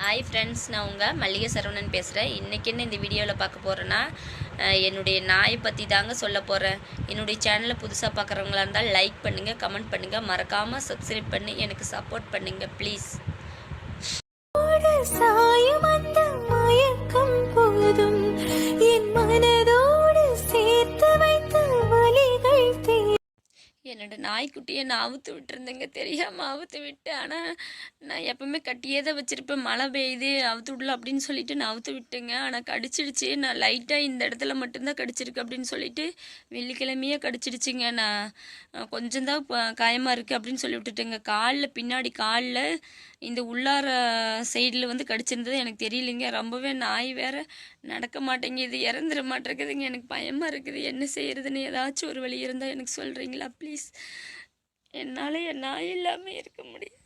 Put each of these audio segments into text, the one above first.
Hi friends நான் உங்கள் மல்லிகை சரவணன் பேசுகிறேன் இன்றைக்கி என்ன இந்த வீடியோவில் பார்க்க போகிறேன்னா என்னுடைய நாயை பற்றி தாங்க சொல்ல போகிறேன் என்னுடைய சேனலை புதுசாக பார்க்குறவங்களா இருந்தால் லைக் பண்ணுங்கள் கமெண்ட் பண்ணுங்கள் மறக்காமல் சப்ஸ்கிரைப் பண்ணி எனக்கு சப்போர்ட் பண்ணுங்கள் ப்ளீஸ் என்னோட நாய்க்குட்டியை நான் அவுத்து விட்டுருந்தேங்க. தெரியாமல் அவுத்து விட்டேன். ஆனால் நான் எப்பவுமே கட்டியே தான் வச்சுருப்பேன். மழை பெய்யுது அவுத்து விடல அப்படின்னு சொல்லிட்டு நான் அவுத்து விட்டேங்க. ஆனால் கடிச்சிடுச்சு. நான் லைட்டாக இந்த இடத்துல மட்டும்தான் கடிச்சிருக்கு அப்படின்னு சொல்லிட்டு வெள்ளிக்கிழமையே கடிச்சிடுச்சுங்க. நான் அஹ், கொஞ்சம்தான் ப- காயமாக இருக்குது அப்படின்னு சொல்லி விட்டுட்டேங்க. காலில் பின்னாடி காலில் இந்த உள்ளார சைடில் வந்து கடிச்சிருந்தது எனக்கு தெரியலைங்க. ரொம்பவே நாய் வேற நடக்க மாட்டேங்குது. இறந்துட மாட்டேங்குதுங்க எனக்கு பயமாக இருக்குது. என்ன செய்யறதுன்னு ஏதாச்சும் ஒரு வழி இருந்தால் எனக்கு சொல்கிறீங்களா ப்ளீஸ் என்னால் என் நாய் இல்லாமல் இருக்க முடியும்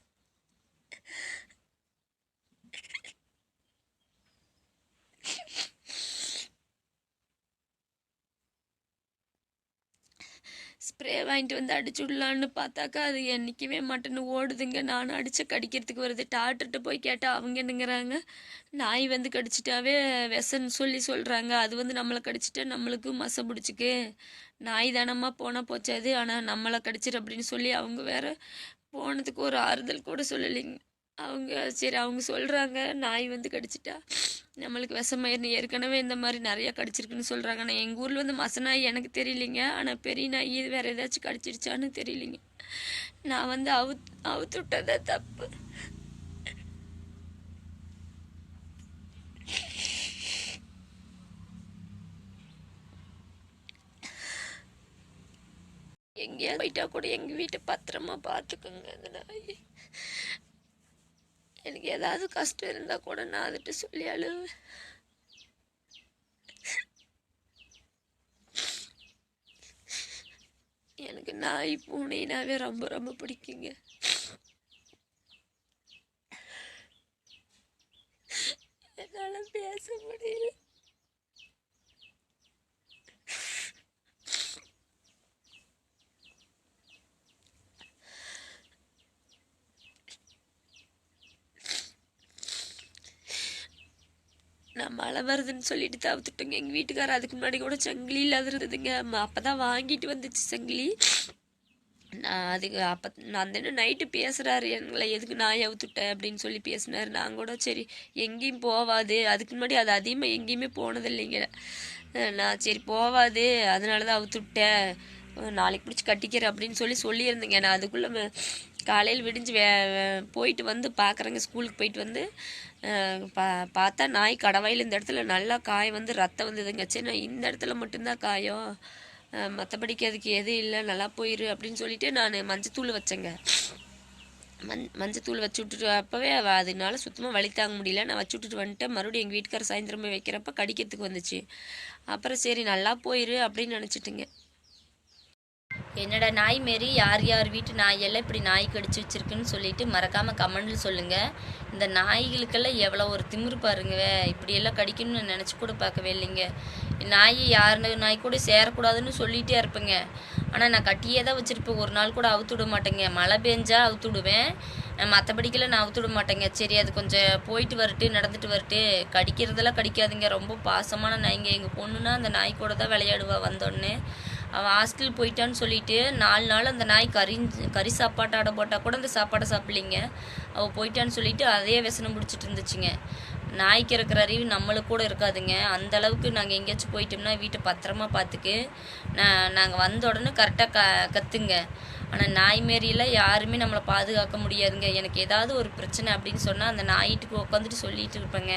ஸ்ப்ரே வாங்கிட்டு வந்து அடிச்சு விடலான்னு பார்த்தாக்கா அது என்றைக்குமே மட்டன் ஓடுதுங்க. நானும் அடித்து கடிக்கிறதுக்கு வருது. டாக்டர்கிட்ட போய் கேட்டால் அவங்க என்னங்கிறாங்க? நாய் வந்து கடிச்சிட்டாவே விஷன்னு சொல்லி சொல்கிறாங்க அது வந்து நம்மளை கடிச்சிட்டா நம்மளுக்கு மசை பிடிச்சிக்கு. நாய் தானம்மா போனால் போச்சாது. ஆனால் நம்மளை கடிச்சிரு அப்படின்னு சொல்லி அவங்க வேற போனதுக்கு ஒரு ஆறுதல் கூட சொல்லலைங்க. அவங்க சரி அவங்க சொல்கிறாங்க நாய் வந்து கடிச்சிட்டா நம்மளுக்கு விஷமாயிருந்து ஏற்கனவே இந்த மாதிரி நிறையா கடிச்சிருக்குன்னு சொல்கிறாங்க ஆனால் எங்கள் ஊரில் வந்து மச நாய் எனக்கு தெரியலிங்க. ஆனால் பெரிய நாய் இது வேறு ஏதாச்சும் கடிச்சிருச்சான்னு தெரியலிங்க. நான் வந்து அவுத் அவுத்து விட்டதா தப்பு. எங்கேயாவது போயிட்டா கூட எங்கள் வீட்டை பத்திரமா பார்த்துக்குங்க அந்த நாய். எனக்கு ஏதாவது கஷ்டம் இருந்தால் கூட நான் அதுட்டு சொல்லி அழுவேன். எனக்கு நாய் பூனைனாவே ரொம்ப ரொம்ப பிடிக்குங்க என்னால் பேச முடியல நான் மழை வருதுன்னு சொல்லிட்டு தவிர்த்துட்டோங்க. எங்கள் வீட்டுக்காரர் அதுக்கு முன்னாடி கூட சங்கிலி இல்லாத இருந்ததுங்க. அப்போ தான் வாங்கிட்டு வந்துச்சு சங்கிலி. நான் அதுக்கு அப்போ நான் அந்த நைட்டு பேசுகிறாரு எங்களை எதுக்கு நான் எவுத்துட்டேன் அப்படின்னு சொல்லி பேசினார். நான் கூட சரி எங்கேயும் போவாது. அதுக்கு முன்னாடி அது அதிகமாக எங்கேயுமே போனது இல்லைங்க நான் சரி போவாது. அதனால தான் அவுத்துட்டேன் நாளைக்கு பிடிச்சி கட்டிக்கிறேன் அப்படின்னு சொல்லி சொல்லியிருந்தேங்க. நான் அதுக்குள்ளே காலையில் விடிஞ்சு வே போயிட்டு வந்து பார்க்குறேங்க ஸ்கூலுக்கு போயிட்டு வந்து பா பார்த்தா நாய் கடவாயில் இந்த இடத்துல நல்லா காய் வந்து ரத்தம் வந்ததுங்க. சரி நான் இந்த இடத்துல மட்டும்தான் காயம் மற்றபடிக்கு அதுக்கு எதுவும் இல்லை நல்லா போயிரு அப்படின்னு சொல்லிட்டு நான் மஞ்சத்தூள் வச்சேங்க. மஞ் மஞ்சத்தூள் வச்சு விட்டுட்டு அப்போவே அதனால சுத்தமாக வழி தாங்க முடியல. நான் வச்சு விட்டுட்டு வந்துட்டேன். மறுபடியும் எங்கள் வீட்டுக்கார சாயந்தரம் வைக்கிறப்ப கடிக்கிறதுக்கு வந்துச்சு. அப்புறம் சரி நல்லா போயிரு அப்படின்னு நினச்சிட்டுங்க. என்னடா நாய் மாரி யார் யார் வீட்டு நாயெல்லாம் இப்படி நாய் கடிச்சு வச்சிருக்குன்னு சொல்லிட்டு மறக்காமல் கமெண்ட்ல சொல்லுங்கள் இந்த நாய்களுக்கெல்லாம் எவ்வளோ ஒரு திமிரு பாருங்க. இப்படியெல்லாம் கடிக்கணும்னு நினச்சி கூட பார்க்கவே இல்லைங்க. நாய் யார் நாய் கூட சேரக்கூடாதுன்னு சொல்லிகிட்டே இருப்பேங்க. ஆனால் நான் கட்டியே தான் வச்சுருப்பேன். ஒரு நாள் கூட அவுத்து விட மாட்டேங்க. மழை பெஞ்சா அவுத்து விடுவேன். மற்றபடிக்கெல்லாம் நான் அவுத்து விட மாட்டேங்க. சரி அது கொஞ்சம் போயிட்டு வரட்டு நடந்துட்டு வரட்டு. கடிக்கிறதெல்லாம் கடிக்காதுங்க. ரொம்ப பாசமான நாய்ங்க. எங்கள் பொண்ணுன்னா அந்த நாய் கூட தான் விளையாடுவா வந்தோடனே. அவன் ஹாஸ்டல் போயிட்டான்னு சொல்லிட்டு நாலு நாள் அந்த நாய் கறி கறி சாப்பாட்டு ஆட போட்டால் கூட அந்த சாப்பாடை சாப்பிடலிங்க. அவள் போயிட்டான்னு சொல்லிட்டு அதே விசனம் பிடிச்சிட்டு இருந்துச்சுங்க. நாய்க்கு இருக்கிற அறிவு நம்மளுக்கு கூட இருக்காதுங்க. அந்த அளவுக்கு நாங்கள் எங்கேயாச்சும் போயிட்டோம்னா வீட்டை பத்திரமா பார்த்துக்கு நான் நாங்கள் வந்த உடனே கரெக்டாக க கற்றுங்க ஆனால் நாய் மாரியில் யாருமே நம்மளை பாதுகாக்க முடியாதுங்க. எனக்கு ஏதாவது ஒரு பிரச்சனை அப்படின்னு சொன்னால் அந்த நாயிட்டுக்கு உட்காந்துட்டு சொல்லிட்டு இருப்பேங்க.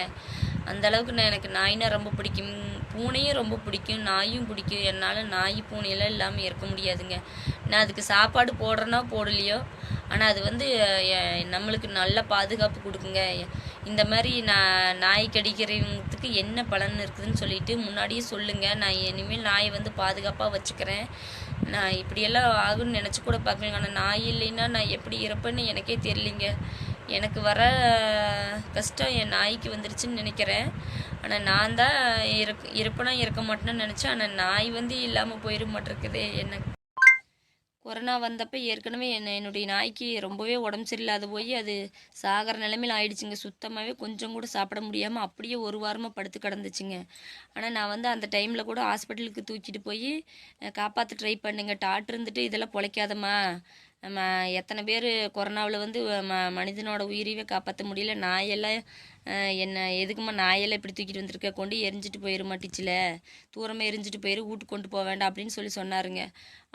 அந்த அளவுக்கு நான் எனக்கு நாய்னா ரொம்ப பிடிக்கும். பூனையும் ரொம்ப பிடிக்கும். நாயும் பிடிக்கும். என்னால் நாய் பூனையெல்லாம் இல்லாமல் இருக்க முடியாதுங்க. நான் அதுக்கு சாப்பாடு போடுறேனோ போடலையோ ஆனால் அது வந்து நம்மளுக்கு நல்ல பாதுகாப்பு கொடுக்குங்க. இந்த மாதிரி நான் நாய் கடிக்கிறவங்களுக்கு என்ன பலன் இருக்குதுன்னு சொல்லிட்டு முன்னாடியே சொல்லுங்கள் நான் இனிமேல் நாயை வந்து பாதுகாப்பாக வச்சுக்கிறேன். நான் இப்படியெல்லாம் ஆகும்னு நினச்சி கூட பார்க்கலங்க. ஆனால் நாய் இல்லைன்னா நான் எப்படி இருப்பேன்னு எனக்கே தெரியலிங்க. எனக்கு வர கஷ்டம் என் நாய்க்கு வந்துருச்சுன்னு நினைக்கிறேன். ஆனால் நான் தான் இருக் இருப்பேனா இருக்க மாட்டேன்னு நினச்சேன். ஆனால் நாய் வந்து இல்லாமல் போயிட மாட்டேருக்குது என்ன. கொரோனா வந்தப்போ ஏற்கனவே என்ன என்னுடைய நாய்க்கு ரொம்பவே உடம்பு சரியில்லாத போய் அது சாகிற நிலைமையில் ஆயிடுச்சுங்க. சுத்தமாகவே கொஞ்சம் கூட சாப்பிட முடியாமல் அப்படியே ஒரு வாரமாக படுத்து கிடந்துச்சுங்க. ஆனால் நான் வந்து அந்த டைமில் கூட ஹாஸ்பிட்டலுக்கு தூக்கிட்டு போய் காப்பாற்ற ட்ரை பண்ணுங்க. டாக்டர் இருந்துட்டு இதெல்லாம் பொழைக்காதம்மா. எத்தனை பேர் கொரோனாவில் வந்து ம மனிதனோட உயிரையே காப்பாற்ற முடியல. நாயெல்லாம் என்ன எதுக்குமா நாயெல்லாம் இப்படி தூக்கிட்டு வந்திருக்க? கொண்டு எரிஞ்சிட்டு போயிட மாட்டிச்சுல. தூரமாக எரிஞ்சிட்டு போயிரு வீட்டுக்கு கொண்டு போக வேண்டாம் அப்படின்னு சொல்லி சொன்னாருங்க.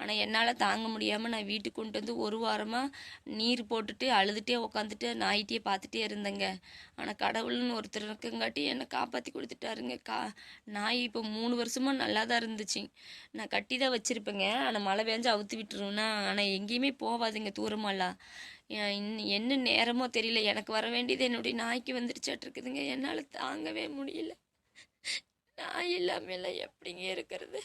ஆனால் என்னால் தாங்க முடியாமல் நான் வீட்டுக்கு கொண்டு வந்து ஒரு வாரமாக நீர் போட்டுட்டு அழுதுகிட்டே உக்காந்துட்டு நாயிட்டே பார்த்துட்டே இருந்தேங்க. ஆனால் கடவுள்னு ஒருத்தர் இருக்கங்காட்டி என்னை காப்பாற்றி கொடுத்துட்டாருங்க. கா நாய் இப்போ மூணு வருஷமாக நல்லா தான் இருந்துச்சு. நான் கட்டி தான் வச்சுருப்பேங்க. ஆனால் மழை பெஞ்சு அவுத்து விட்டுருவேன்னா ஆனால் எங்கேயுமே போவாதுங்க தூரமாலாம். என்ன நேரமோ தெரியல. எனக்கு வர வேண்டியது என்னுடைய நாய்க்கு வந்துருச்சாட்டு இருக்குதுங்க. என்னால் தாங்கவே முடியல. நாய் இல்லாமல் எப்படிங்க இருக்கிறது?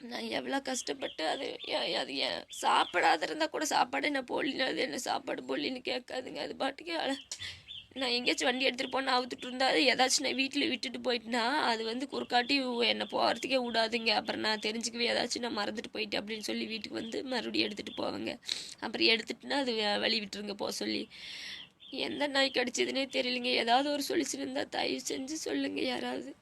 நான் எவ்வளோ கஷ்டப்பட்டு அது ஏ- அது ஏன் சாப்பிடாத இருந்தால் கூட சாப்பாடு என்ன போடலினா அது என்ன சாப்பாடு பொல்லின்னு கேட்காதுங்க. அது பாட்டுக்கு அழ நான் எங்கேயாச்சும் வண்டி எடுத்துகிட்டு போனால் அவுத்துட்டு இருந்தா அது ஏதாச்சும் நான் வீட்டில் விட்டுட்டு போயிட்டுனா அது வந்து குறுக்காட்டி என்னை போகிறதுக்கே விடாதுங்க. அப்புறம் நான் தெரிஞ்சுக்கவே ஏதாச்சும் நான் மறந்துட்டு போயிட்டேன் அப்படின்னு சொல்லி வீட்டுக்கு வந்து மறுபடியும் எடுத்துகிட்டு போவேங்க. அப்புறம் எடுத்துட்டுனா அது வழி விட்டுருங்க போக சொல்லி. எந்த நாய் கடிச்சதுன்னே தெரியலைங்க. ஏதாவது ஒரு சொல்லிச்சு இருந்தால் தயவு செஞ்சு சொல்லுங்கள் யாராவது.